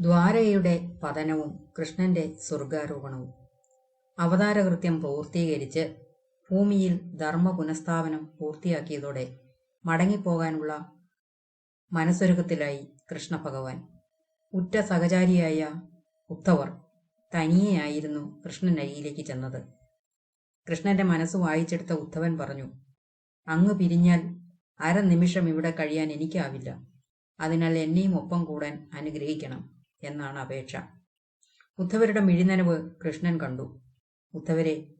ദ്വാരകയുടെ പതനവും കൃഷ്ണന്റെ സ്വർഗാരോപണവും. അവതാരകൃത്യം പൂർത്തീകരിച്ച് ഭൂമിയിൽ ധർമ്മ പുനഃസ്ഥാപനം പൂർത്തിയാക്കിയതോടെ മടങ്ങിപ്പോകാനുള്ള മനസ്സൊരുക്കത്തിലായി കൃഷ്ണ ഭഗവാൻ ഉറ്റ സഹചാരിയായ ഉദ്ധവർ തനിയെയായിരുന്നു കൃഷ്ണനരിയിലേക്ക് ചെന്നത്. കൃഷ്ണന്റെ മനസ്സ് വായിച്ചെടുത്ത ഉദ്ധവൻ പറഞ്ഞു അങ്ങ് പിരിഞ്ഞാൽ അരനിമിഷം ഇവിടെ കഴിയാൻ എനിക്കാവില്ല. അതിനാൽ എന്നെയും ഒപ്പം കൂടാൻ അനുഗ്രഹിക്കണം. എന്നാണ് അപേക്ഷ. ഉദ്ധവരുടെ മിഴിനനവ് കൃഷ്ണൻ കണ്ടു. ഉദ്ധവരെ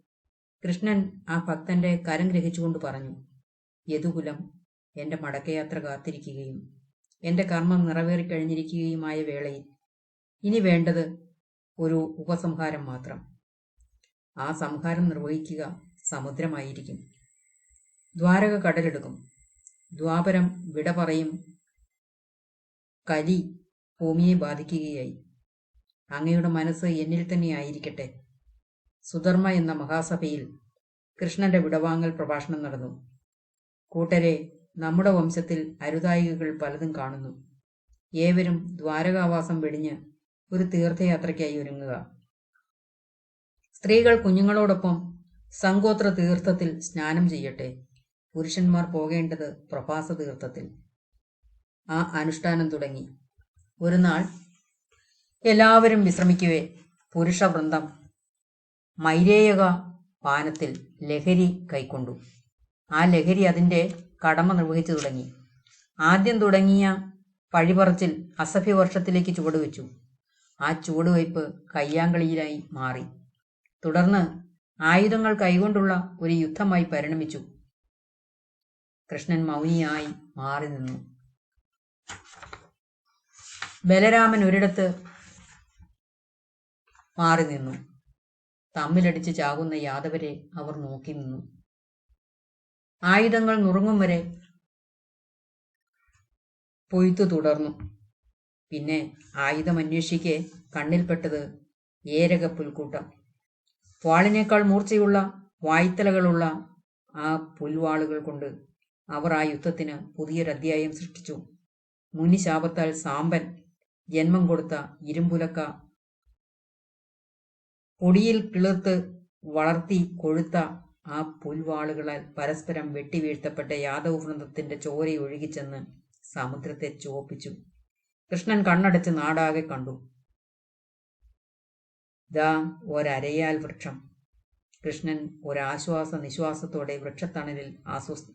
കൃഷ്ണൻ ആ ഭക്തന്റെ കരം ഗ്രഹിച്ചുകൊണ്ട് പറഞ്ഞു യദുകുലം എന്റെ മടക്കയാത്ര കാത്തിരിക്കുകയും എന്റെ കർമ്മം നിറവേറിക്കഴിഞ്ഞിരിക്കുകയുമായ വേളയിൽ ഇനി വേണ്ടത് ഒരു ഉപസംഹാരം മാത്രം. ആ സംഹാരം നിർവഹിക്കുക സമുദ്രമായിരിക്കും. ദ്വാരക കടലെടുക്കും. ദ്വാപരം വിട പറയും. കലി ഭൂമിയെ ബാധിക്കുകയായി. അങ്ങയുടെ മനസ്സ് എന്നിൽ തന്നെ ആയിരിക്കട്ടെ. സുധർമ്മ എന്ന മഹാസഭയിൽ കൃഷ്ണന്റെ വിടവാങ്ങൽ പ്രഭാഷണം നടന്നു. കൂട്ടരെ നമ്മുടെ വംശത്തിൽ അരുതായികകൾ പലതും കാണുന്നു. ഏവരും ദ്വാരകാവാസം വെടിഞ്ഞ് ഒരു തീർത്ഥയാത്രയ്ക്കായി ഒരുങ്ങുക. സ്ത്രീകൾ കുഞ്ഞുങ്ങളോടൊപ്പം സങ്കോത്ര തീർത്ഥത്തിൽ സ്നാനം ചെയ്യട്ടെ. പുരുഷന്മാർ പോകേണ്ടത് പ്രഭാസ തീർത്ഥത്തിൽ. ആ അനുഷ്ഠാനം തുടങ്ങി. ഒരു നാൾ എല്ലാവരും വിശ്രമിക്കുവേ പുരുഷവൃന്ദം. മൈരേയക പാനത്തിൽ ലഹരി കൈക്കൊണ്ടു. ആ ലഹരി അതിന്റെ കടമ നിർവഹിച്ചു തുടങ്ങി. ആദ്യം തുടങ്ങിയ പഴിപറച്ചിൽ അസഭ്യവർഷത്തിലേക്ക് ചുവടുവെച്ചു. ആ ചുവടുവയ്പ് കയ്യാങ്കളിയിലായി മാറി. തുടർന്ന് ആയുധങ്ങൾ കൈകൊണ്ടുള്ള ഒരു യുദ്ധമായി പരിണമിച്ചു. കൃഷ്ണൻ മൗനിയായി മാറി നിന്നു. ബലരാമൻ ഒരിടത്ത് മാറി നിന്നു. തമ്മിലടിച്ച് ചാകുന്ന യാദവരെ അവർ നോക്കി നിന്നു. ആയുധങ്ങൾ നുറുങ്ങും വരെ പൊയ്ത്തു തുടർന്നു. പിന്നെ ആയുധം അന്വേഷിക്കെ കണ്ണിൽപ്പെട്ടത് ഏരക പുൽക്കൂട്ടം വാളിനേക്കാൾ മൂർച്ചയുള്ള വായ്ത്തലകളുള്ള ആ പുൽവാളുകൾ കൊണ്ട് അവർ ആ യുദ്ധത്തിന് പുതിയൊരധ്യായം സൃഷ്ടിച്ചു. മുനിശാപത്താൽ സാമ്പൻ ജന്മം കൊടുത്ത ഇരുമ്പുലക്ക. പൊടിയിൽ കിളിർത്ത് വളർത്തി കൊഴുത്ത ആ പുൽവാളുകളാൽ പരസ്പരം വെട്ടിവീഴ്ത്തപ്പെട്ട വൃന്ദത്തിന്റെ ചോരയൊഴുകിച്ചെന്ന് സമുദ്രത്തെ ചുവപ്പിച്ചു. കൃഷ്ണൻ കണ്ണടച്ച് നാടാകെ കണ്ടു. ദാ ഒരരയാൽ വൃക്ഷം. കൃഷ്ണൻ ഒരാശ്വാസ നിശ്വാസത്തോടെ വൃക്ഷത്തണലിൽ ആസ്വസ്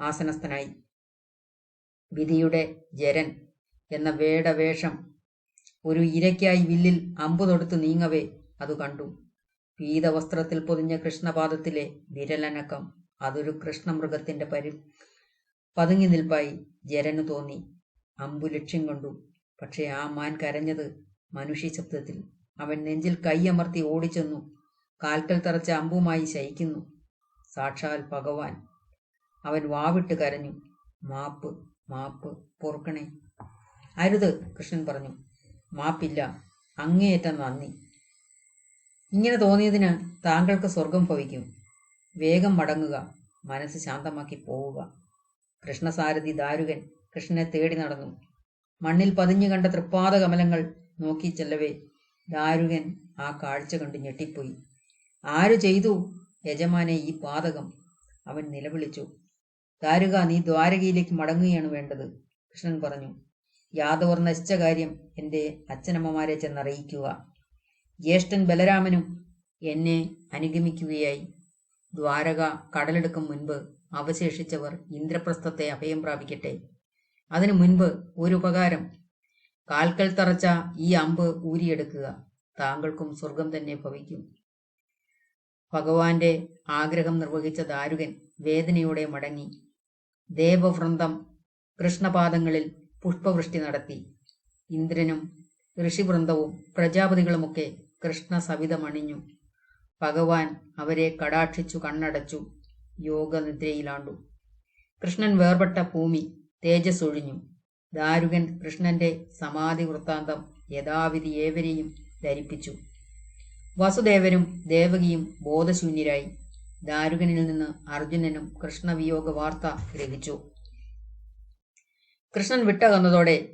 ആസനസ്ഥനായി. വിധിയുടെ ജരൻ എന്ന വേടവേഷം ഒരു ഇരയ്ക്കായി വില്ലിൽ അമ്പു തൊടുത്ത് നീങ്ങവേ അത് കണ്ടു. പീതവസ്ത്രത്തിൽ പൊതിഞ്ഞ കൃഷ്ണപാദത്തിലെ വിരലനക്കം അതൊരു കൃഷ്ണമൃഗത്തിന്റെ പരി പതുങ്ങി നിൽപ്പായി ജരന് തോന്നി. അമ്പു ലക്ഷ്യം കണ്ടു. പക്ഷേ ആ മാൻ കരഞ്ഞത് മനുഷ്യ ശബ്ദത്തിൽ. അവൻ നെഞ്ചിൽ കൈയമർത്തി ഓടിച്ചെന്നു. കാൽക്കൽ തറച്ച അമ്പുമായി ശയിക്കുന്നു. സാക്ഷാൽ ഭഗവാൻ. അവൻ വാവിട്ട് കരഞ്ഞു. മാപ്പ് മാപ്പ് പൊറുക്കണേ. അരുത് കൃഷ്ണൻ പറഞ്ഞു. മാപ്പില്ല. അങ്ങേയറ്റം നന്ദി. ഇങ്ങനെ തോന്നിയതിന് താങ്കൾക്ക് സ്വർഗം ഭവിക്കും. വേഗം മടങ്ങുക. മനസ്സ് ശാന്തമാക്കി പോവുക. കൃഷ്ണസാരഥി ദാരുകൻ കൃഷ്ണനെ തേടി നടന്നു. മണ്ണിൽ പതിഞ്ഞു കണ്ട തൃപ്പാദ കമലങ്ങൾ നോക്കി ചെല്ലവേ. ദാരുകൻ ആ കാഴ്ച കണ്ട് ഞെട്ടിപ്പോയി. ആര് ചെയ്തു? യജമാനെ ഈ പാതകം. അവൻ നിലവിളിച്ചു. ദാരുക നീ ദ്വാരകയിലേക്ക് മടങ്ങുകയാണ് വേണ്ടത്. കൃഷ്ണൻ പറഞ്ഞു. യാദവർ നശിച്ച കാര്യം എന്റെ അച്ഛനമ്മമാരെ ചെന്നറിയിക്കുക. ജ്യേഷ്ഠൻ ബലരാമനും എന്നെ അനുഗമിക്കുകയായി. ദ്വാരക കടലെടുക്കും മുൻപ് അവശേഷിച്ചവർ ഇന്ദ്രപ്രസ്ഥത്തെ അഭയം പ്രാപിക്കട്ടെ. അതിനു മുൻപ് ഒരു ഉപകാരം കാൽക്കൽ തറച്ച ഈ അമ്പ് ഊരിയെടുക്കുക. താങ്കൾക്കും സ്വർഗം തന്നെ ഭവിക്കും. ഭഗവാന്റെ ആഗ്രഹം നിർവഹിച്ച ദാരുകൻ വേദനയോടെ മടങ്ങി. ദേവവൃന്ദം കൃഷ്ണപാദങ്ങളിൽ പുഷ്പവൃഷ്ടി നടത്തി. ഇന്ദ്രനും ഋഷിവൃന്ദവും പ്രജാപതികളുമൊക്കെ കൃഷ്ണ സവിതമണിഞ്ഞു ഭഗവാൻ അവരെ കടാക്ഷിച്ചു കണ്ണടച്ചു യോഗനിദ്രയിലാണ്ടു. കൃഷ്ണൻ വേർപെട്ട ഭൂമി തേജസ് ഒഴിഞ്ഞു ദാരുകൻ കൃഷ്ണന്റെ സമാധി വൃത്താന്തം യഥാവിധി ഏവരെയും ധരിപ്പിച്ചു. വസുദേവരും ദേവകിയും ബോധശൂന്യരായി. ദാരുകനിൽ നിന്ന് അർജുനനും കൃഷ്ണവിയോഗ വാർത്ത ഗ്രഹിച്ചു. കൃഷ്ണൻ വിട്ടകന്നതോടെ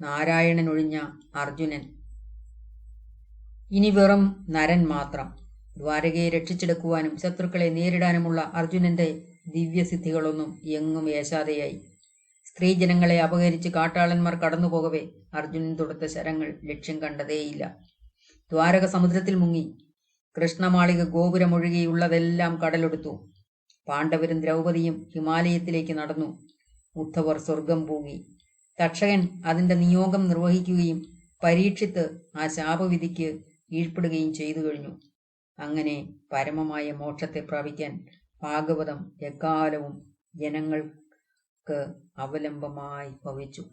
നാരായണൻ ഒഴിഞ്ഞ അർജുനൻ. ഇനി വെറും നരൻ മാത്രം. ദ്വാരകയെ രക്ഷിച്ചെടുക്കുവാനും ശത്രുക്കളെ നേരിടാനുമുള്ള അർജുനന്റെ ദിവ്യസിദ്ധികളൊന്നും എങ്ങും ഏശാതെയായി. സ്ത്രീജനങ്ങളെ അപഹരിച്ച് കാട്ടാളന്മാർ കടന്നുപോകവേ അർജുനൻ തൊടുത്ത ശരങ്ങൾ ലക്ഷ്യം കണ്ടതേയില്ല. ദ്വാരക സമുദ്രത്തിൽ മുങ്ങി കൃഷ്ണമാളിക ഗോപുരമൊഴികെയുള്ളതെല്ലാം കടലെടുത്തു. പാണ്ഡവരും ദ്രൗപദിയും ഹിമാലയത്തിലേക്ക് നടന്നു. ഉദ്ധവർ സ്വർഗം പോകി തക്ഷകൻ അതിന്റെ നിയോഗം നിർവഹിക്കുകയും പരീക്ഷിത്ത് ആ ശാപവിധിക്ക് കീഴ്പ്പെടുകയും ചെയ്തു കഴിഞ്ഞു. അങ്ങനെ പരമമായ മോക്ഷത്തെ പ്രാപിക്കാൻ ഭാഗവതം എക്കാലവും ജനങ്ങൾക്ക് അവലംബമായി ഭവിച്ചു.